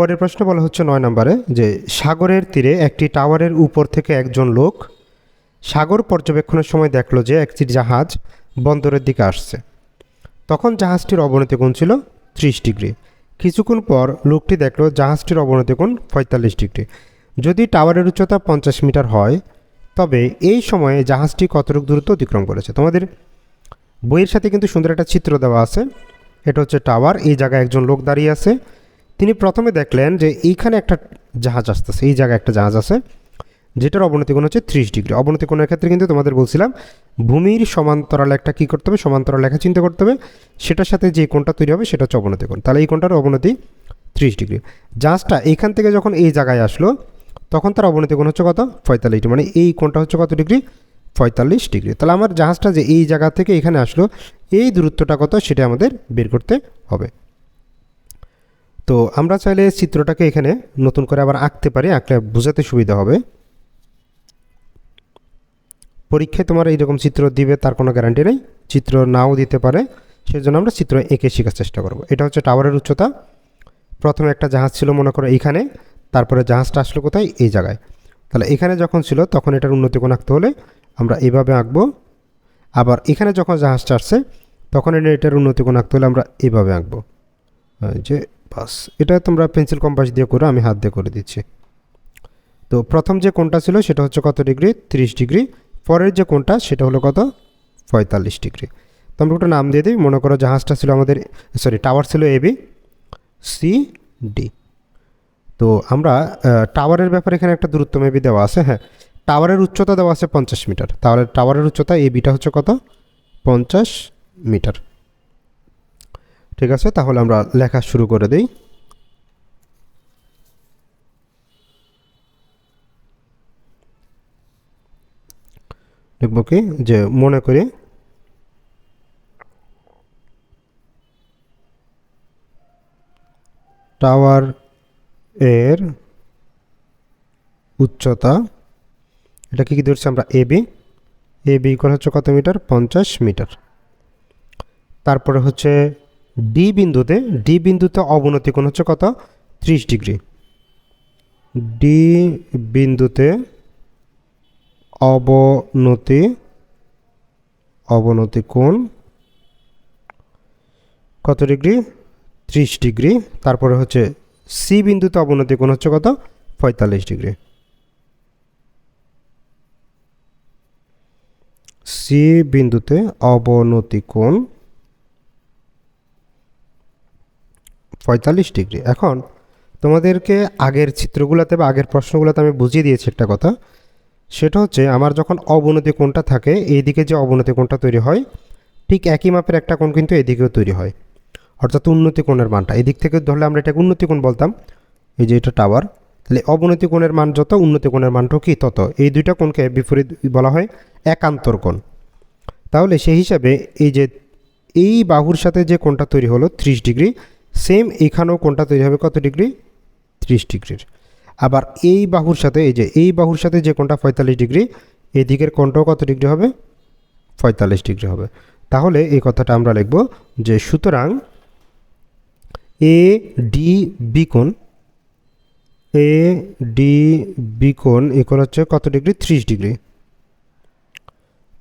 পরের প্রশ্ন বলা হচ্ছে নয় নম্বরে যে সাগরের তীরে একটি টাওয়ারের উপর থেকে একজন লোক সাগর পর্যবেক্ষণের সময় দেখল যে একটি জাহাজ বন্দরের দিকে আসছে। তখন জাহাজটির অবনতি কোণ ছিল ত্রিশ ডিগ্রি। কিছুক্ষণ পর লোকটি দেখল জাহাজটির অবনতি কোণ পঁয়তাল্লিশ ডিগ্রি। যদি টাওয়ারের উচ্চতা পঞ্চাশ মিটার হয়, তবে এই সময়ে জাহাজটি কতটুকু দূরত্ব অতিক্রম করেছে? তোমাদের বইয়ের সাথে কিন্তু সুন্দর একটা চিত্র দেওয়া আছে। এটা হচ্ছে টাওয়ার। এই জায়গায় একজন লোক দাঁড়িয়ে আছে। তিনি প্রথমে দেখলেন যে এইখানে একটা জাহাজ আসতেছে, এই জায়গায় একটা জাহাজ আছে, যেটার অবনতি কোণ হচ্ছে ত্রিশ ডিগ্রি। অবনতি কোণের ক্ষেত্রে কিন্তু তোমাদের বলছিলাম, ভূমির সমান্তরাল একটা কী করতে হবে? সমান্তরাল লেখা চিন্তা করতে হবে। সেটার সাথে যে কোণটা তৈরি হবে, সেটা হচ্ছে অবনতি কোণ তাহলে এই কোণটার অবনতি ত্রিশ ডিগ্রি। জাহাজটা এইখান থেকে যখন এই জায়গায় আসলো, তখন তার অবনতি কোণ হচ্ছে কত? পঁয়তাল্লিশ মানে এই কোণটা হচ্ছে কত ডিগ্রি? পঁয়তাল্লিশ ডিগ্রি। তাহলে আমার জাহাজটা যে এই জায়গা থেকে এখানে আসলো, এই দূরত্বটা কত? সেটা আমাদের বের করতে হবে। তো আমরা চাইলে চিত্রটাকে এখানে নতুন করে আবার আঁকতে পারি, আঁকলে বোঝাতে সুবিধা হবে। পরীক্ষায় তোমার এইরকম চিত্র দিবে, তার কোনো গ্যারান্টি নেই। চিত্র নাও দিতে পারে, সেজন্য আমরা চিত্র এঁকে শেখার চেষ্টা করব। এটা হচ্ছে টাওয়ারের উচ্চতা। প্রথমে একটা জাহাজ ছিল, মনে করো এইখানে, তারপরে জাহাজটা আসলো কোথায়? এই জায়গায়। তাহলে এখানে যখন ছিল, তখন এটার উন্নতি কোণ আঁকতে হলে আমরা এইভাবে আঁকবো। আবার এখানে যখন জাহাজটা আসছে, তখন এটা এটার উন্নতি কোণ আঁকতে হলে আমরা এইভাবে আঁকবো। যে বাস এটা তোমরা পেন্সিল কম্পাস দিয়ে করো আমি হাত দিয়ে করে দিচ্ছি। তো প্রথম যে কোণটা ছিল সেটা হচ্ছে কত ডিগ্রি? তিরিশ ডিগ্রি। পরের যে কোণটা সেটা হলো কত? পঁয়তাল্লিশ ডিগ্রি। তো আমরা একটা নাম দিয়ে দিই। মনে করো জাহাজটা ছিল আমাদের সরি টাওয়ার ছিল এবি সি ডি তো আমরা টাওয়ারের ব্যাপারে এখানে একটা দূরত্ব মেবি দেওয়া আছে হ্যাঁ। টাওয়ারের উচ্চতা দেওয়া আছে পঞ্চাশ মিটার। তাহলে টাওয়ারের উচ্চতা এ বিটা হচ্ছে কত? পঞ্চাশ মিটার। ঠিক আছে? তাহলে আমরা লেখা শুরু করে দিই। লিখব কি? যে মনে করি টাওয়ার এর উচ্চতা, এটা কি কি ধরছি আমরা? A B. এ বি হচ্ছে কত মিটার? পঞ্চাশ মিটার। তারপরে হচ্ছে ডি বিন্দুতে ডি বিন্দুতে অবনতি কোণ হচ্ছে কত? ত্রিশ ডিগ্রি। ডি বিন্দুতে অবনতি অবনতি কোণ কত ডিগ্রি? ত্রিশ ডিগ্রি। তারপরে হচ্ছে সি বিন্দুতে অবনতি কোণ হচ্ছে কত? পঁয়তাল্লিশ ডিগ্রি। সি বিন্দুতে অবনতি কোণ পঁয়তাল্লিশ ডিগ্রি। এখন তোমাদেরকে আগের চিত্রগুলোতে বা আগের প্রশ্নগুলোতে আমি বুঝিয়ে দিয়েছি একটা কথা। সেটা হচ্ছে আমার যখন অবনতি কোণটা থাকে, এইদিকে যে অবনতি কোণটা তৈরি হয়, ঠিক একই মাপের একটা কোণ কিন্তু এদিকেও তৈরি হয়। অর্থাৎ উন্নতি কোণের মানটা। এদিক থেকে ধরলে আমরা এটাকে উন্নতি কোণ বলতাম, এই যে এটা টাওয়ার। তাহলে অবনতি কোণের মান যত, উন্নতি কোণের মানটাও কি তত। এই দুইটা কোণকে বিপরীত বলা হয় একান্তর কোণ। তাহলে সেই হিসাবে এই যে, এই বাহুর সাথে যে কোণটা তৈরি হলো ত্রিশ ডিগ্রি সেম এখানেও কোণটা তৈরি হবে? কত ডিগ্রি? ত্রিশ ডিগ্রির। আবার এই বাহুর সাথে, এই যে, এই বাহুর সাথে যে কোণটা পঁয়তাল্লিশ ডিগ্রি এই দিকের কোণটাও কত ডিগ্রি হবে? পঁয়তাল্লিশ ডিগ্রি হবে। তাহলে এই কথাটা আমরা লিখব যে সুতরাং এ ডি বি কোণ, এ ডি বি কোণ ইকুয়াল হচ্ছে কত ডিগ্রি? ত্রিশ ডিগ্রি।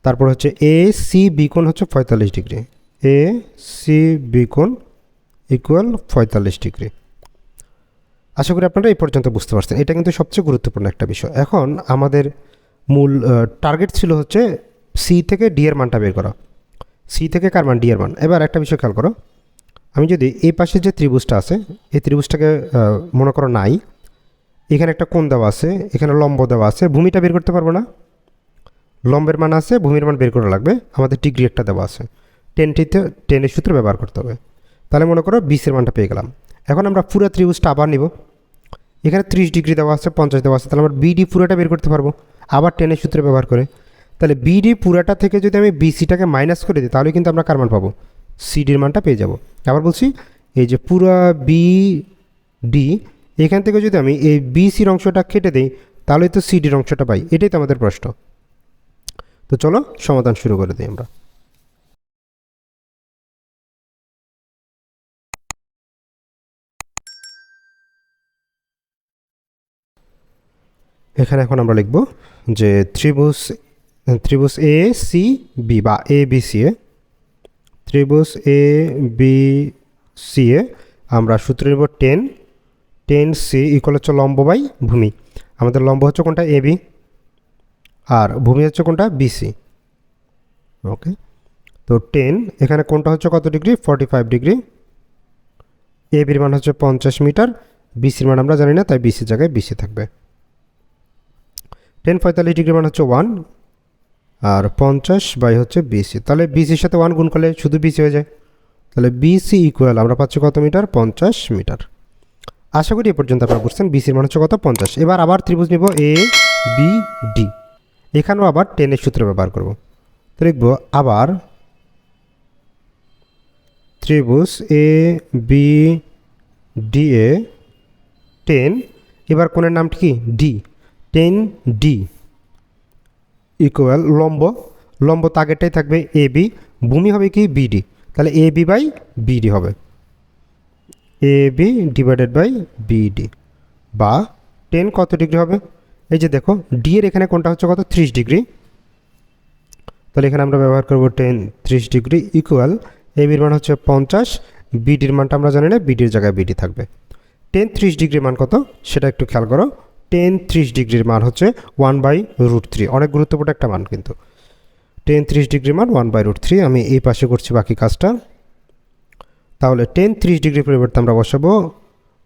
তারপর হচ্ছে এ সি বি কোণ হচ্ছে পঁয়তাল্লিশ ডিগ্রি। এ সি বি কোণ ইকুয়াল পঁয়তাল্লিশ ডিগ্রি। আশা করি আপনারা এই পর্যন্ত বুঝতে পারছেন। এটা কিন্তু সবচেয়ে গুরুত্বপূর্ণ একটা বিষয়। এখন আমাদের মূল টার্গেট ছিল হচ্ছে সি থেকে ডি এর মানটা বের করা। সি থেকে কার মান? ডি এর মান। এবার একটা বিষয় খেয়াল করো। আমি যদি এই পাশে যে ত্রিভুজটা আছে, এই ত্রিভুজটাকে মনে করো নাই, এখানে একটা কোণ দেওয়া আছে, এখানে লম্ব দেওয়া আছে, ভূমিটা বের করতে পারব না। লম্বের মান আছে, ভূমির মান বের করা লাগবে। আমাদের ডিগ্রি একটা দেওয়া আছে। টেনটিতে টেনের সূত্র ব্যবহার করতে হবে। তাহলে মনে করো বিশের মানটা পেয়ে গেলাম। এখন আমরা পুরো ত্রিভুজটা আবার নিব। এখানে ত্রিশ ডিগ্রি দেওয়া আছে, পঞ্চাশ দেওয়া আছে, তাহলে আমরা বিডি পুরোটা বের করতে পারব। আবার টেনের সূত্র ব্যবহার করে। তাহলে বিডি পুরাটা থেকে যদি আমি বিসিটাকে মাইনাস করে দিই, তাহলে কিন্তু আমরা কার মান পাবো? সিডির মানটা পেয়ে যাব। আবার বলছি, এই যে পুরা বি ডি এখান থেকে যদি আমি এই বিসির অংশটা কেটে দিই, তাহলে তো সিডির অংশটা পাই। এটাই তো আমাদের প্রশ্ন। তো চলো সমাধান শুরু করে দিই আমরা। এখানে এখন আমরা লিখব যে ত্রিভুজ ত্রিভুজ এ সি বি বা এ বি সি এ, ত্রিভুজ এ বি সি এ আমরা সূত্র নেব টেন টেন সি ইকুয়াল হচ্ছে লম্ব বাই ভূমি। আমাদের লম্ব হচ্ছে কোনটা? এ বি আর ভূমি হচ্ছে কোনটা? বিসি ওকে তো টেন এখানে কোনটা হচ্ছে কত degree? Forty five degree A বির মান হচ্ছে পঞ্চাশ মিটার। বিসির মান আমরা জানি না, তাই বিসির জায়গায় বিসি থাকবে। টেন পঁয়তাল্লিশ ডিগ্রি মান হচ্ছে ওয়ান আর পঞ্চাশ বাই হচ্ছে বিসি তাহলে বিসির সাথে ওয়ান গুণ করলে শুধু বিসি হয়ে যায়। তাহলে বিসি ইকুয়াল আমরা পাচ্ছি কত মিটার? পঞ্চাশ মিটার। আশা করি এ পর্যন্ত আপনারা বুঝছেন বিসির মান হচ্ছে কত? পঞ্চাশ। এবার আবার ত্রিভুজ নিব এ বি ডি এখানেও আবার টেনের সূত্র ব্যবহার করব। তো লিখব আবার ত্রিভুজ A B D A tan এবার কোণের নামটি কি? ডি টেন ডি ইকুয়াল লম্ব লম্ব তাগেরটাই থাকবে এ বি, ভূমি হবে কি বিডি তাহলে এ বি বাই বিডি হবে। A B divided by B D বা টেন কত ডিগ্রি হবে? এই যে দেখো, ডি এর এখানে কোনটা হচ্ছে কত? ত্রিশ ডিগ্রি। তাহলে এখানে আমরা ব্যবহার করব টেন, ত্রিশ ডিগ্রি ইকুয়াল এ বির মান হচ্ছে পঞ্চাশ বিডির মানটা আমরা জানি না বিডির জায়গায় বিডি থাকবে। টেন, ত্রিশ ডিগ্রির মান কত? সেটা একটু খেয়াল করো। টেন ত্রিশ ডিগ্রির মান হচ্ছে ওয়ান বাই রুট থ্রি। অনেক গুরুত্বপূর্ণ একটা মান কিন্তু। টেন ত্রিশ ডিগ্রির মান ওয়ান বাই রুট থ্রি। আমি এই পাশে করছি বাকি কাজটা। তাহলে টেন ত্রিশ ডিগ্রির পরিবর্তে আমরা বসাবো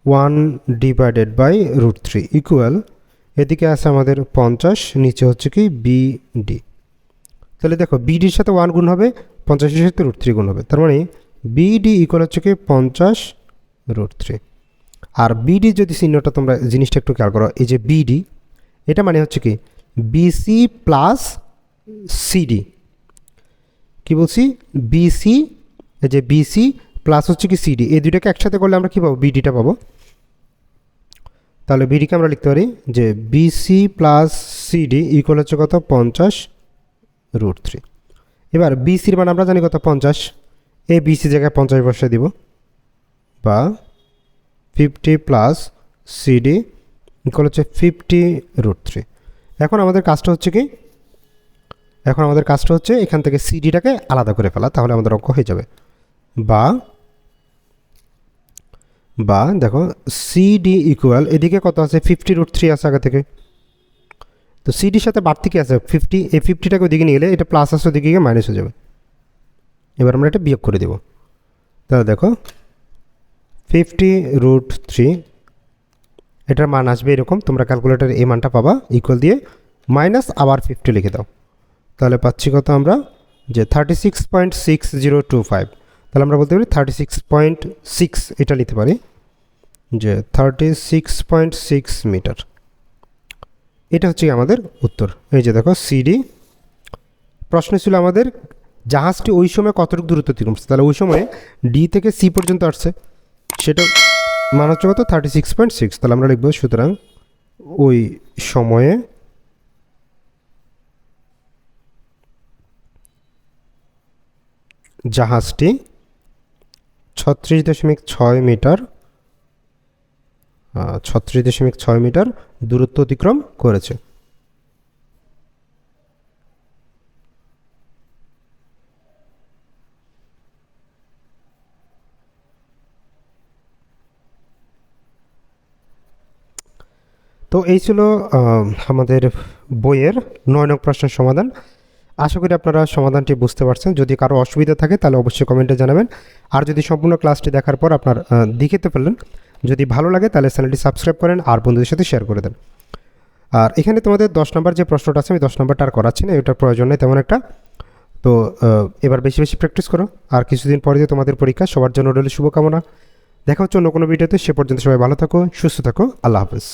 one divided by root three equal এদিকে আছে আমাদের পঞ্চাশ, নিচে হচ্ছে কি বিডি। তাহলে দেখো বিডির সাথে ওয়ান গুণ হবে, পঞ্চাশের সাথে রুট থ্রি গুণ হবে। তার মানে বিডি ইকুয়াল হচ্ছে কি পঞ্চাশ রুট থ্রি। আর বিডি যদি চিহ্নটা তোমরা জিনিসটা একটু খেয়াল করো, এই যে বিডি এটা মানে হচ্ছে কি বিসি প্লাস সিডি কি বলছি? বিসি এই যে বিসি প্লাস হচ্ছে কি সিডি এই দুইটাকে একসাথে করলে আমরা কী পাবো? বিডিটা পাবো। তাহলে বিডিকে আমরা লিখতে পারি যে বিসি প্লাস সিডি ইকুয়াল হচ্ছে কত? পঞ্চাশ রুট থ্রি এবার বিসির মান আমরা জানি কত? পঞ্চাশ। এ বিসি জায়গায় পঞ্চাশ বসে দিব বা fifty plus C D equal হচ্ছে ফিফটি রুট থ্রি এখন আমাদের কাজটা হচ্ছে কি? এখন আমাদের কাজটা হচ্ছে এখান থেকে সিডিটাকে আলাদা করে ফেলা, তাহলে আমাদের অঙ্ক হয়ে যাবে। বা বা দেখো সিডি ইকুয়াল এদিকে কত আছে? ফিফটি রুট থ্রি আছে আগে থেকে। তো সিডির সাথে বাড়তি কি আছে? ফিফটি এই ফিফটিটাকে ওদিকে নিয়ে গেলে এটা প্লাস আসে ওদিকে গিয়ে মাইনাস হয়ে যাবে। এবার আমরা এটা বিয়োগ করে দেব। তাহলে দেখো ফিফটি রুট থ্রি এটার মান আসবে এরকম, তোমরা ক্যালকুলেটার এই মানটা পাবা ইকুয়াল দিয়ে মাইনাস আবার ফিফটি লিখে দাও। তাহলে পাচ্ছি কত আমরা? যে thirty six point six zero two five তাহলে আমরা বলতে পারি থার্টি সিক্স পয়েন্ট সিক্স এটা নিতে পারি, যে thirty six point six metre এটা হচ্ছে আমাদের উত্তর। এই যে দেখো সিডি প্রশ্ন ছিল আমাদের জাহাজটি ওই সময় কতটুকু দূরত্ব অতিক্রম করছে তাহলে ওই সময় ডি থেকে সি পর্যন্ত আসছে। সেটা মান হচ্ছে কত থার্টি সিক্স পয়েন্ট সিক্স তাহলে আমরা লিখব সুতরাং ওই সময়ে জাহাজটি ছত্রিশ দশমিক ছয় মিটার ছত্রিশ দশমিক ছয় মিটার দূরত্ব অতিক্রম করেছে। তো এই ছিল আমাদের বইয়ের নয় নং প্রশ্নের সমাধান। আশা করি আপনারা সমাধানটি বুঝতে পারছেন। যদি কারও অসুবিধা থাকে, তাহলে অবশ্যই কমেন্টে জানাবেন। আর যদি সম্পূর্ণ ক্লাসটি দেখার পর আপনার দেখিতে পারলেন যদি ভালো লাগে, তাহলে চ্যানেলটি সাবস্ক্রাইব করেন আর বন্ধুদের সাথে শেয়ার করে দেন। আর এখানে তোমাদের দশ নম্বর যে প্রশ্নটা আছে, আমি দশ নম্বরটা আর করাচ্ছি না, এটার প্রয়োজন নেই তেমন একটা। তো এবার বেশি বেশি প্র্যাকটিস করো। আর কিছুদিন পরে যে তোমাদের পরীক্ষা, সবার জন্য রইল শুভকামনা। দেখা হচ্ছে অন্য কোনো ভিডিওতে, সে পর্যন্ত সবাই ভালো থাকো, সুস্থ থাকো, আল্লাহ হাফেজ।